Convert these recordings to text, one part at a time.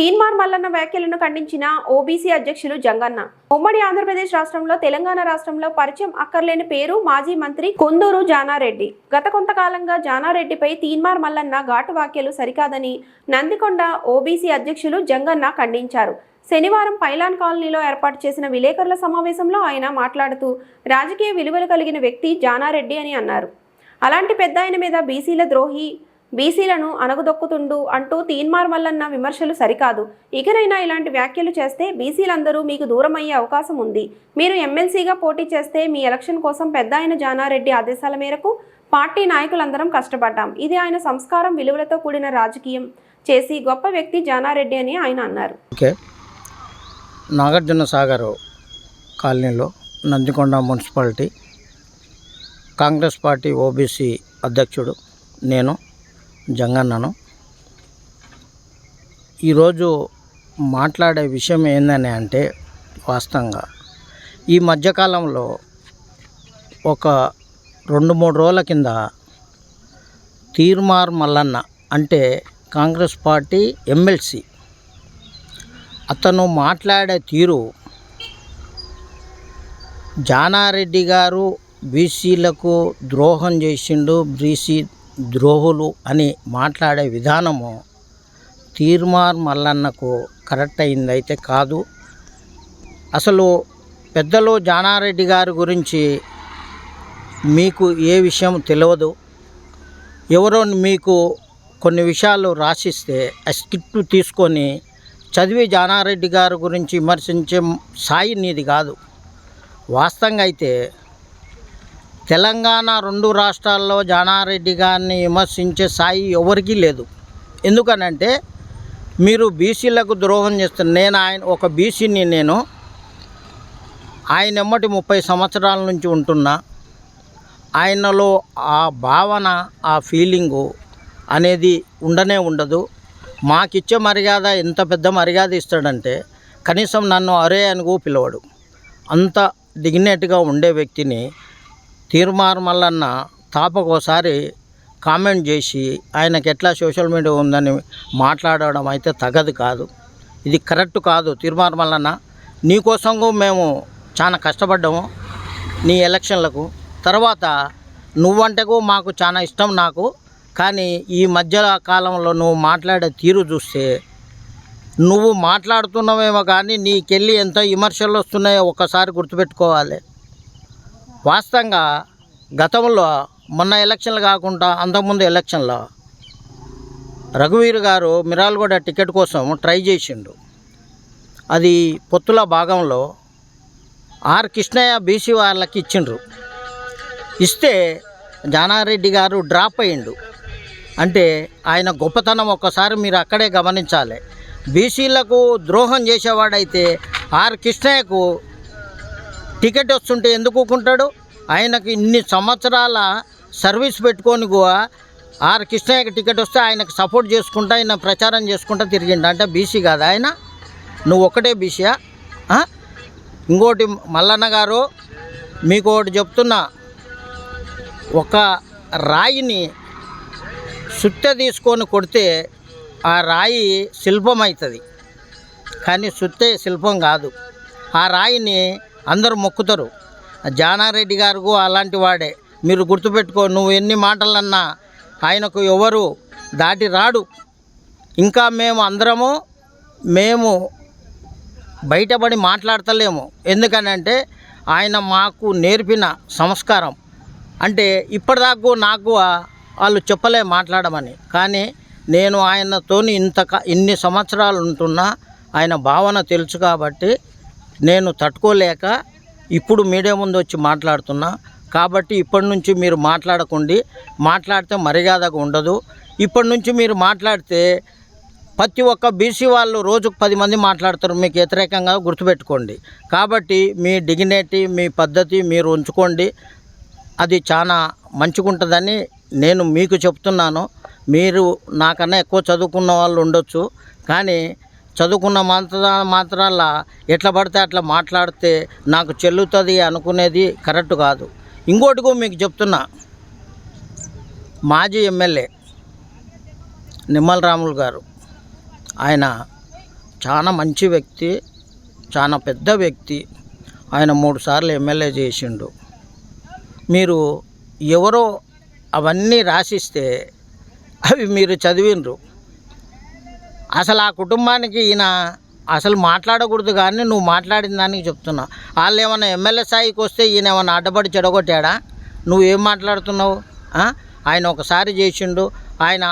తీన్మార్ మల్లన్న వ్యాఖ్యలను ఖండించిన ఓబీసీ అధ్యక్షులు జంగన్న. ఉమ్మడి ఆంధ్రప్రదేశ్ రాష్ట్రంలో తెలంగాణ రాష్ట్రంలో పరిచయం అక్కర్లేని పేరు మాజీ మంత్రి కొందూరు జానారెడ్డి. గత కొంతకాలంగా జానారెడ్డిపై తీన్మార్ మల్లన్న ఘాటు వ్యాఖ్యలు సరికాదని నందికొండ ఓబీసీ అధ్యక్షులు జంగన్న ఖండించారు. శనివారం పైలాన్ కాలనీలో ఏర్పాటు చేసిన విలేకరుల సమావేశంలో ఆయన మాట్లాడుతూ రాజకీయ విలువలు కలిగిన వ్యక్తి జానారెడ్డి అని అన్నారు. అలాంటి పెద్ద ఆయన మీద బీసీల ద్రోహి బీసీలను అనగదొక్కుతుండు అంటూ తీన్మార్ మల్లన్న విమర్శలు సరికాదు. ఇకనైనా ఇలాంటి వ్యాఖ్యలు చేస్తే బీసీలందరూ మీకు దూరం అయ్యే అవకాశం ఉంది. మీరు ఎమ్మెల్సీగా పోటీ చేస్తే మీ ఎలక్షన్ కోసం పెద్ద ఆయన జానారెడ్డి ఆదేశాల మేరకు పార్టీ నాయకులందరం కష్టపడ్డాం. ఇది ఆయన సంస్కారం విలువలతో కూడిన రాజకీయం. చేసి గొప్ప వ్యక్తి జానారెడ్డి అని ఆయన అన్నారు. ఓకే. నాగార్జున సాగర్ కాలనీలో Nandikonda municipality Congress party OBC అధ్యక్షుడు నేను జంగన్నను. ఈరోజు మాట్లాడే విషయం ఏందని అంటే వాస్తవంగా ఈ మధ్యకాలంలో ఒక రెండు మూడు రోజుల కింద తీర్మార్ మల్లన్న అంటే కాంగ్రెస్ పార్టీ ఎమ్మెల్సీ అతను మాట్లాడే తీరు జానారెడ్డి గారు బీసీలకు ద్రోహం చేసిండు బీసీ ద్రోహులు అని మాట్లాడే విధానము తీర్మార్ మల్లన్నకు కరెక్ట్ అయిందైతే కాదు. అసలు పెద్దలు జానారెడ్డి గారి గురించి మీకు ఏ విషయం తెలియదు ఎవరో మీకు కొన్ని విషయాలు రాసిస్తే ఆ స్క్రిప్ట్ తీసుకొని చదివి జానారెడ్డి గారి గురించి విమర్శించే సాయి నీది కాదు. వాస్తవంగా అయితే తెలంగాణ రెండు రాష్ట్రాల్లో జానారెడ్డి గారిని విమర్శించే స్థాయి ఎవరికీ లేదు. ఎందుకనంటే మీరు బీసీలకు ద్రోహం చేస్తున్నారు నేను ఆయన ఒక బీసీని నేను ఆయన ఎమ్మటి ముప్పై సంవత్సరాల నుంచి ఉంటున్నా. ఆయనలో ఆ భావన ఆ ఫీలింగు అనేది ఉండనే ఉండదు. మాకిచ్చే మర్యాద ఎంత పెద్ద మర్యాద ఇస్తాడంటే కనీసం నన్ను అరే అని పిలవడు. అంత డిగ్నేట్గా ఉండే వ్యక్తిని తీర్మార్ మల్లన్న తాపకోసారి కామెంట్ చేసి ఆయనకి ఎట్లా సోషల్ మీడియా ఉందని మాట్లాడడం అయితే తగదు కాదు. ఇది కరెక్ట్ కాదు తీర్మార్ మల్లన్న నీకోసం మేము చాలా కష్టపడ్డాము నీ ఎలక్షన్లకు. తర్వాత నువ్వంటకు మాకు చాలా ఇష్టం నాకు. కానీ ఈ మధ్య కాలంలో నువ్వు మాట్లాడే తీరు చూస్తే నువ్వు మాట్లాడుతున్నావేమో కానీ నీకెళ్ళి ఎంత విమర్శలు వస్తున్నాయో ఒక్కసారి గుర్తుపెట్టుకోవాలి. వాస్తవంగా గతంలో మొన్న ఎలక్షన్లు కాకుండా అంతకుముందు ఎలక్షన్లో రఘువీర్ గారు మిరాల్గూడ టికెట్ కోసం ట్రై చేసిండు. అది పొత్తుల భాగంలో ఆర్ కృష్ణయ్య బీసీ వాళ్ళకి ఇచ్చిండ్రు. ఇస్తే జానారెడ్డి గారు డ్రాప్ అయ్యిండు. అంటే ఆయన గొప్పతనం ఒక్కసారి మీరు అక్కడే గమనించాలి. బీసీలకు ద్రోహం చేసేవాడైతే ఆర్ కృష్ణయ్యకు టికెట్ వస్తుంటే ఎందుకు ఊకుంటాడు? ఆయనకు ఇన్ని సంవత్సరాల సర్వీస్ పెట్టుకొని కూడా ఆర్ కృష్ణయ్యకి టికెట్ వస్తే ఆయనకు సపోర్ట్ చేసుకుంటా ఆయన ప్రచారం చేసుకుంటా తిరిగిండు. అంటే బీసీ కాదు ఆయన? నువ్వు ఒకటే బీసీయా? ఇంకోటి మల్లన్న గారు మీకు ఒకటి చెప్తున్నా. ఒక రాయిని సుత్తె తీసుకొని కొడితే ఆ రాయి శిల్పం అవుతుంది కానీ సుత్తే శిల్పం కాదు. ఆ రాయిని అందరూ మొక్కుతారు. జానారెడ్డి గారు అలాంటి వాడే. మీరు గుర్తుపెట్టుకో నువ్వు ఎన్ని మాటలన్నా ఆయనకు ఎవరు దాటి రాడు. ఇంకా మేము అందరము మేము బయటపడి మాట్లాడతలేము. ఎందుకనంటే ఆయన మాకు నేర్పిన సంస్కారం. అంటే ఇప్పటిదాకా నాకు వాళ్ళు చెప్పలే మాట్లాడమని. కానీ నేను ఆయనతోని ఇంత ఇన్ని సంవత్సరాలు ఉంటున్నా ఆయన భావన తెలుసు కాబట్టి నేను తట్టుకోలేక ఇప్పుడు మీడియా ముందు వచ్చి మాట్లాడుతున్నా. కాబట్టి ఇప్పటి నుంచి మీరు మాట్లాడకండి. మాట్లాడితే మర్యాదగా ఉండదు. ఇప్పటి నుంచి మీరు మాట్లాడితే ప్రతి ఒక్క బీసీ వాళ్ళు రోజుకు పది మంది మాట్లాడతారు. మీకు వ్యతిరేకంగా గుర్తుపెట్టుకోండి. కాబట్టి మీ డిగ్నిటీ మీ పద్ధతి మీరు ఉంచుకోండి. అది చాలా మంచిగుంటుందని నేను మీకు చెప్తున్నాను. మీరు నాకన్నా ఎక్కువ చదువుకున్న వాళ్ళు ఉండొచ్చు. కానీ చదువుకున్న మాత్ర మాత్రాల ఎట్లా పడితే అట్లా మాట్లాడితే నాకు చెల్లుతుంది అనుకునేది కరెక్ట్ కాదు. ఇంకోటి మీకు చెప్తున్నా. మాజీ ఎమ్మెల్యే నిమ్మల రాములు గారు ఆయన చాలా మంచి వ్యక్తి చాలా పెద్ద వ్యక్తి ఆయన మూడు సార్లు ఎమ్మెల్యే చేసిండు. మీరు ఎవరో అవన్నీ రాసిస్తే అవి మీరు చదివిండ్రు. అసలు ఆ కుటుంబానికి ఈయన అసలు మాట్లాడకూడదు కానీ నువ్వు మాట్లాడిన దానికి చెప్తున్నా. వాళ్ళు ఏమైనా ఎమ్మెల్యే స్థాయికి వస్తే ఈయన ఏమైనా అడ్డపడి చెడగొట్టాడా? నువ్వు ఏం మాట్లాడుతున్నావు? ఆయన ఒకసారి చేసిండు ఆయన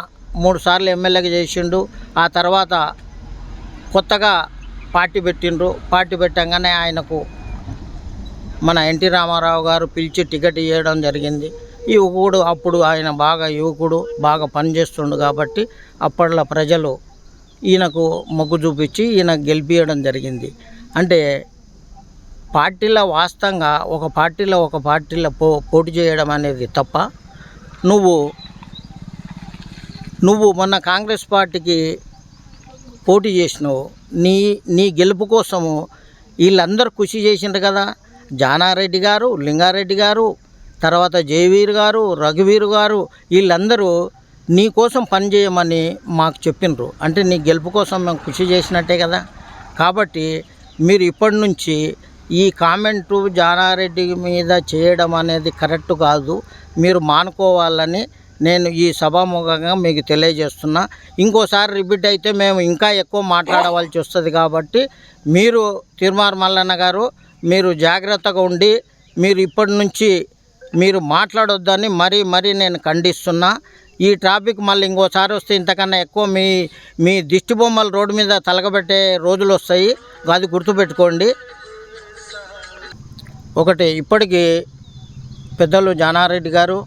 మూడు సార్లు ఎమ్మెల్యేగా చేసిండు ఆ తర్వాత కొత్తగా పార్టీ పెట్టిండ్రు. పార్టీ పెట్టంగానే ఆయనకు మన ఎన్టీ రామారావు గారు పిలిచి టికెట్ ఇవ్వడం జరిగింది. యువకుడు అప్పుడు ఆయన బాగా యువకుడు బాగా పనిచేస్తుండు కాబట్టి అప్పట్లో ప్రజలు ఈయనకు మొగ్గు చూపించి ఈయన గెలిపించడం జరిగింది. అంటే పార్టీల వాస్తవంగా ఒక పార్టీలో ఒక పార్టీలో పో పోటీ చేయడం అనేది తప్ప నువ్వు నువ్వు మొన్న కాంగ్రెస్ పార్టీకి పోటీ చేసినావు. నీ నీ గెలుపు కోసము వీళ్ళందరూ కృషి చేసిండ్రు కదా. జానారెడ్డి గారు లింగారెడ్డి గారు తర్వాత జయవీర్ గారు రఘువీర్ గారు వీళ్ళందరూ నీ కోసం పనిచేయమని మాకు చెప్పిండ్రు అంటే నీ గెలుపు కోసం మేము కృషి చేసినట్టే కదా. కాబట్టి మీరు ఇప్పటి నుంచి ఈ కామెంటు జానారెడ్డి మీద చేయడం అనేది కరెక్ట్ కాదు. మీరు మానుకోవాలని నేను ఈ సభాముఖంగా మీకు తెలియజేస్తున్నా. ఇంకోసారి రిపీట్ అయితే మేము ఇంకా ఎక్కువ మాట్లాడవలసి వస్తుంది కాబట్టి మీరు తిరుమార్ మల్లన్న గారు మీరు జాగ్రత్తగా ఉండి మీరు ఇప్పటి నుంచి మీరు మాట్లాడొద్దని మరీ మరీ నేను ఖండిస్తున్నా. ఈ ట్రాఫిక్ మళ్ళీ ఇంకోసారి వస్తే ఇంతకన్నా ఎక్కువ మీ మీ దిష్టి బొమ్మలు రోడ్డు మీద తలగబెట్టే రోజులు వస్తాయి. అది గుర్తుపెట్టుకోండి. ఒకటి ఇప్పటికీ పెద్దలు జానారెడ్డి గారు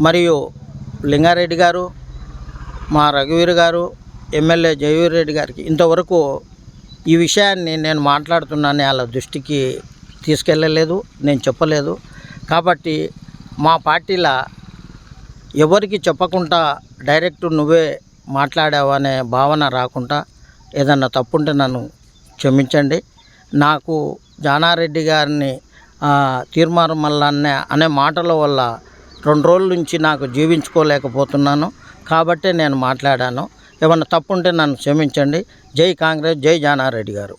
మరియు లింగారెడ్డి గారు మా రఘువీర్ గారు ఎమ్మెల్యే జయవీర్ రెడ్డి గారికి ఇంతవరకు ఈ విషయాన్ని నేను మాట్లాడుతున్నాను. వాళ్ళ దృష్టికి తీసుకెళ్ళలేదు నేను చెప్పలేదు. కాబట్టి మా పార్టీల ఎవరికి చెప్పకుండా డైరెక్ట్ నువ్వే మాట్లాడావు అనే భావన రాకుండా ఏదన్నా తప్పుంటే నన్ను క్షమించండి. నాకు జానారెడ్డి గారిని తీర్మానం మల్లన్న అనే మాటల వల్ల రెండు రోజుల నుంచి నాకు జీవించుకోలేకపోతున్నాను. కాబట్టే నేను మాట్లాడాను. ఏమన్నా తప్పుంటే నన్ను క్షమించండి. జై కాంగ్రెస్ జై జానారెడ్డి గారు.